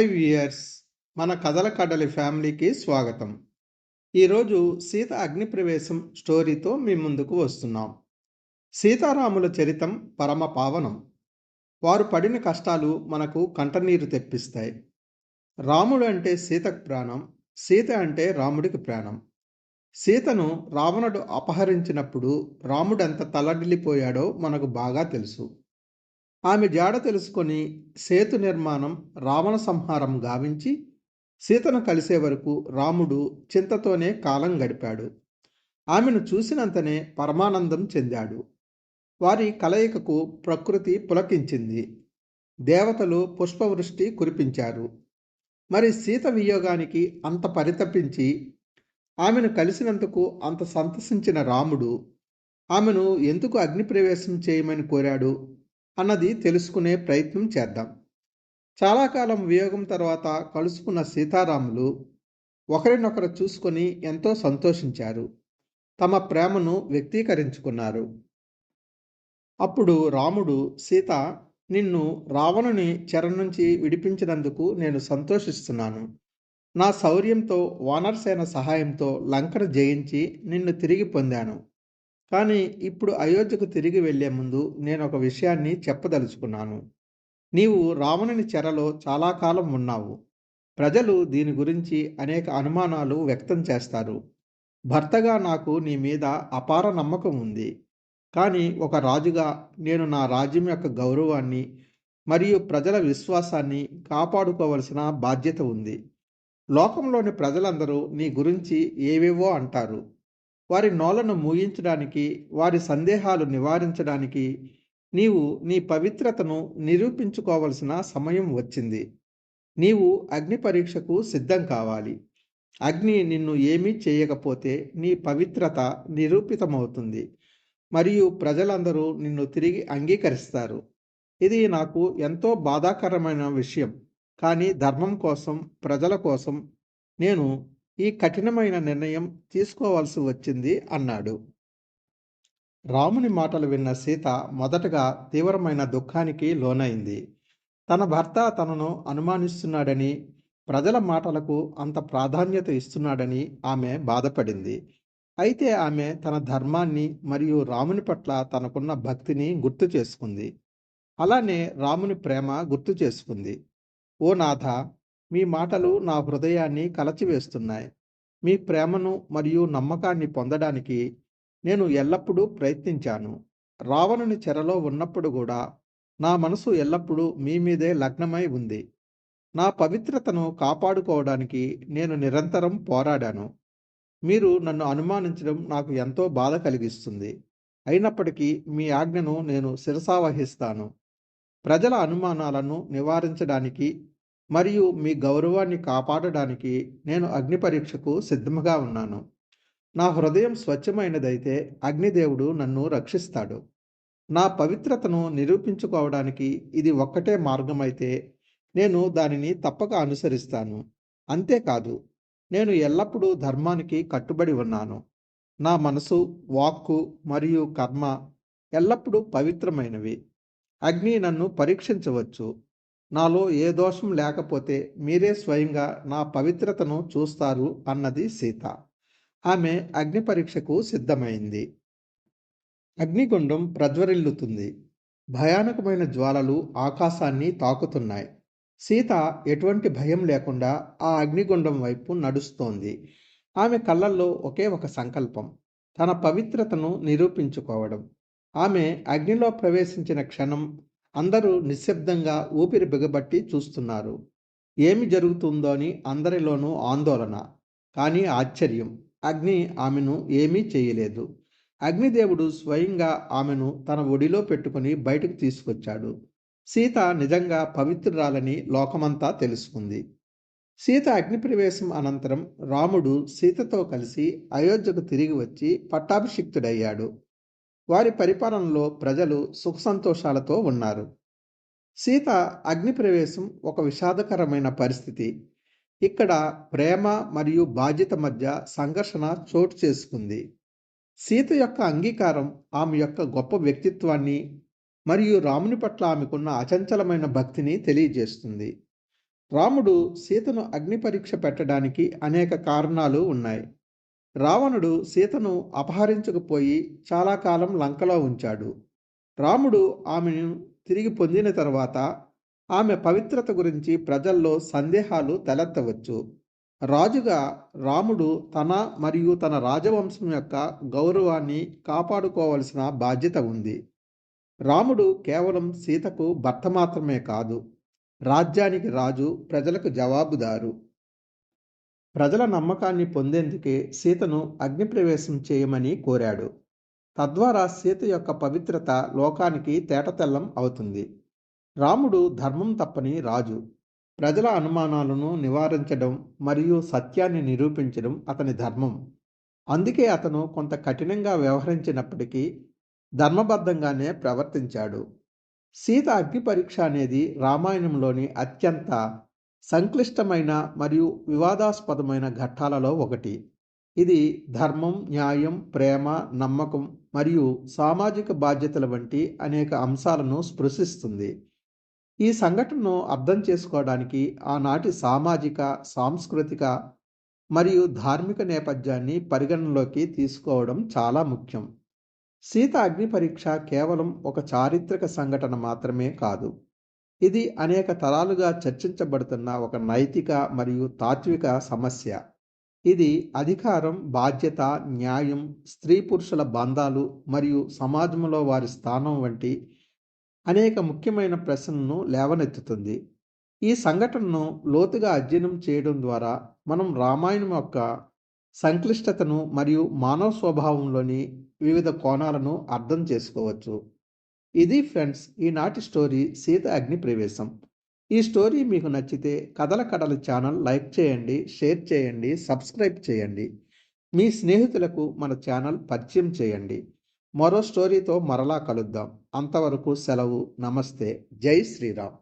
Hi years మన కథల కడలి ఫ్యామిలీకి స్వాగతం. ఈరోజు సీత అగ్నిప్రవేశం స్టోరీతో మీ ముందుకు వస్తున్నాం. సీతారాముల చరితం పరమ పావనం. వారు పడిన కష్టాలు మనకు కంటనీరు తెప్పిస్తాయి. రాముడు అంటే సీతకు ప్రాణం సీత అంటే రాముడికి ప్రాణం. సీతను రావణుడు అపహరించినప్పుడు రాముడు ఎంత మనకు బాగా తెలుసు. ఆమె జాడ తెలుసుకొని సేతు నిర్మాణం రావణ సంహారం గావించి సీతను కలిసే వరకు రాముడు చింతతోనే కాలం గడిపాడు. ఆమెను చూసినంతనే పరమానందం చెందాడు. వారి కలయికకు ప్రకృతి పులకించింది. దేవతలు పుష్పవృష్టి కురిపించారు. మరి సీత వియోగానికి అంత పరితపించి ఆమెను కలిసినందుకు అంత సంతసించిన రాముడు ఆమెను ఎందుకు అగ్నిప్రవేశం చేయమని కోరాడు? అన్నది తెలుసుకునే ప్రయత్నం చేద్దాం. చాలా కాలం వియోగం తర్వాత కలుసుకున్న సీతారాములు ఒకరినొకరు చూసుకొని ఎంతో సంతోషించారు. తమ ప్రేమను వ్యక్తీకరించుకున్నారు. అప్పుడు రాముడు సీత నిన్ను రావణుని చెర నుంచి విడిపించినందుకు నేను సంతోషిస్తున్నాను. నా శౌర్యంతో వానర్సేన సహాయంతో లంకను జయించి నిన్ను తిరిగి పొందాను. కానీ ఇప్పుడు అయోధ్యకు తిరిగి వెళ్ళే ముందు నేను ఒక విషయాన్ని చెప్పదలుచుకున్నాను. నీవు రావణుని చెరలో చాలా కాలం ఉన్నావు. ప్రజలు దీని గురించి అనేక అనుమానాలు వ్యక్తం చేస్తారు. భర్తగా నాకు నీ మీద అపార నమ్మకం ఉంది. కానీ ఒక రాజుగా నేను నా రాజ్యం యొక్క గౌరవాన్ని మరియు ప్రజల విశ్వాసాన్ని కాపాడుకోవలసిన బాధ్యత ఉంది. లోకంలోని ప్రజలందరూ నీ గురించి ఏవేవో అంటారు. వారి నోలను మూయించడానికి వారి సందేహాలు నివారించడానికి నీవు నీ పవిత్రతను నిరూపించుకోవలసిన సమయం వచ్చింది. నీవు అగ్ని పరీక్షకు సిద్ధం కావాలి. అగ్ని నిన్ను ఏమీ చేయకపోతే నీ పవిత్రత నిరూపితమవుతుంది. మరియు ప్రజలందరూ నిన్ను తిరిగి అంగీకరిస్తారు. ఇది నాకు ఎంతో బాధాకరమైన విషయం. కానీ ధర్మం కోసం ప్రజల కోసం నేను ఈ కఠినమైన నిర్ణయం తీసుకోవాల్సి వచ్చింది అన్నాడు. రాముని మాటలు విన్న సీత మొదటగా తీవ్రమైన దుఃఖానికి లోనైంది. తన భర్త తనను అనుమానిస్తున్నాడని ప్రజల మాటలకు అంత ప్రాధాన్యత ఇస్తున్నాడని ఆమె బాధపడింది. అయితే ఆమె తన ధర్మాన్ని మరియు రాముని పట్ల తనకున్న భక్తిని గుర్తు చేసుకుంది. అలానే రాముని ప్రేమ గుర్తు చేసుకుంది. ఓ నాథ మీ మాటలు నా హృదయాన్ని కలచివేస్తున్నాయి. మీ ప్రేమను మరియు నమ్మకాన్ని పొందడానికి నేను ఎల్లప్పుడూ ప్రయత్నించాను. రావణుని చెరలో ఉన్నప్పుడు కూడా నా మనసు ఎల్లప్పుడూ మీ మీదే లగ్నమై ఉంది. నా పవిత్రతను కాపాడుకోవడానికి నేను నిరంతరం పోరాడాను. మీరు నన్ను అనుమానించడం నాకు ఎంతో బాధ కలిగిస్తుంది. అయినప్పటికీ మీ ఆజ్ఞను నేను శిరసావహిస్తాను. ప్రజల అనుమానాలను నివారించడానికి మరియు మీ గౌరవాన్ని కాపాడడానికి నేను అగ్ని పరీక్షకు సిద్ధంగా ఉన్నాను. నా హృదయం స్వచ్ఛమైనదైతే అగ్నిదేవుడు నన్ను రక్షిస్తాడు. నా పవిత్రతను నిరూపించుకోవడానికి ఇది ఒక్కటే మార్గమైతే నేను దానిని తప్పక అనుసరిస్తాను. అంతేకాదు నేను ఎల్లప్పుడూ ధర్మానికి కట్టుబడి ఉన్నాను. నా మనసు వాక్కు మరియు కర్మ ఎల్లప్పుడూ పవిత్రమైనవి. అగ్ని నన్ను పరీక్షించవచ్చు. నాలో ఏ దోషం లేకపోతే మీరే స్వయంగా నా పవిత్రతను చూస్తారు అన్నది సీత. ఆమె అగ్ని పరీక్షకు సిద్ధమైంది. అగ్నిగుండం ప్రజ్వరిల్లుతుంది. భయానకమైన జ్వాలలు ఆకాశాన్ని తాకుతున్నాయి. సీత ఎటువంటి భయం లేకుండా ఆ అగ్నిగుండం వైపు నడుస్తోంది. ఆమె కళ్ళల్లో ఒకే ఒక సంకల్పం. తన పవిత్రతను నిరూపించుకోవడం. ఆమె అగ్నిలో ప్రవేశించిన క్షణం అందరూ నిశ్శబ్దంగా ఊపిరి బిగబట్టి చూస్తున్నారు. ఏమి జరుగుతుందో అని అందరిలోనూ ఆందోళన కానీ ఆశ్చర్యం. అగ్ని ఆమెను ఏమీ చేయలేదు. అగ్నిదేవుడు స్వయంగా ఆమెను తన ఒడిలో పెట్టుకుని బయటకు తీసుకొచ్చాడు. సీత నిజంగా పవిత్రురాలని లోకమంతా తెలుసుకుంది. సీత అగ్నిప్రవేశం అనంతరం రాముడు సీతతో కలిసి అయోధ్యకు తిరిగి వచ్చి పట్టాభిషిక్తుడయ్యాడు. వారి పరిపాలనలో ప్రజలు సుఖ సంతోషాలతో ఉన్నారు. సీత అగ్నిప్రవేశం ఒక విషాదకరమైన పరిస్థితి. ఇక్కడ ప్రేమ మరియు బాధ్యత మధ్య సంఘర్షణ చోటు చేసుకుంది. సీత యొక్క అంగీకారం ఆమె యొక్క గొప్ప వ్యక్తిత్వాన్ని మరియు రాముని పట్ల ఆమెకున్న అచంచలమైన భక్తిని తెలియజేస్తుంది. రాముడు సీతను అగ్ని పరీక్ష పెట్టడానికి అనేక కారణాలు ఉన్నాయి. రావణుడు సీతను అపహరించకపోయి చాలా కాలం లంకలో ఉంచాడు. రాముడు ఆమెను తిరిగి పొందిన తర్వాత ఆమె పవిత్రత గురించి ప్రజల్లో సందేహాలు తలెత్తవచ్చు. రాజుగా రాముడు తన మరియు తన రాజవంశం యొక్క గౌరవాన్ని కాపాడుకోవలసిన బాధ్యత ఉంది. రాముడు కేవలం సీతకు భర్త మాత్రమే కాదు రాజ్యానికి రాజు ప్రజలకు జవాబుదారు. ప్రజల నమ్మకాన్ని పొందేందుకే సీతను అగ్నిప్రవేశం చేయమని కోరాడు. తద్వారా సీత యొక్క పవిత్రత లోకానికి తేటతెల్లం అవుతుంది. రాముడు ధర్మం తప్పని రాజు. ప్రజల అనుమానాలను నివారించడం మరియు సత్యాన్ని నిరూపించడం అతని ధర్మం. అందుకే అతను కొంత కఠినంగా వ్యవహరించినప్పటికీ ధర్మబద్ధంగానే ప్రవర్తించాడు. సీత అగ్ని పరీక్ష అనేది రామాయణంలోని అత్యంత సంక్లిష్టమైన మరియు వివాదాస్పదమైన ఘట్టాలలో ఒకటి. ఇది ధర్మం న్యాయం ప్రేమ నమ్మకం మరియు సామాజిక బాధ్యతల వంటి అనేక అంశాలను స్పృశిస్తుంది. ఈ సంఘటనను అర్థం చేసుకోవడానికి ఆనాటి సామాజిక సాంస్కృతిక మరియు ధార్మిక నేపథ్యాన్ని పరిగణనలోకి తీసుకోవడం చాలా ముఖ్యం. సీత అగ్ని పరీక్ష కేవలం ఒక చారిత్రక సంఘటన మాత్రమే కాదు. ఇది అనేక తరాలుగా చర్చించబడుతున్న ఒక నైతిక మరియు తాత్విక సమస్య. ఇది అధికారం బాధ్యత న్యాయం స్త్రీ పురుషుల బంధాలు మరియు సమాజంలో వారి స్థానం వంటి అనేక ముఖ్యమైన ప్రశ్నలను లేవనెత్తుతుంది. ఈ సంఘటనను లోతుగా అధ్యయనం చేయడం ద్వారా మనం రామాయణం యొక్క సంక్లిష్టతను మరియు మానవ స్వభావంలోని వివిధ కోణాలను అర్థం చేసుకోవచ్చు. ఇది ఫ్రెండ్స్ ఈనాటి స్టోరీ సీత అగ్ని ప్రవేశం. ఈ స్టోరీ మీకు నచ్చితే కథల కడల ఛానల్ లైక్ చేయండి షేర్ చేయండి సబ్స్క్రైబ్ చేయండి. మీ స్నేహితులకు మన ఛానల్ పరిచయం చేయండి. మరో స్టోరీతో మరలా కలుద్దాం. అంతవరకు సెలవు నమస్తే జై శ్రీరామ్.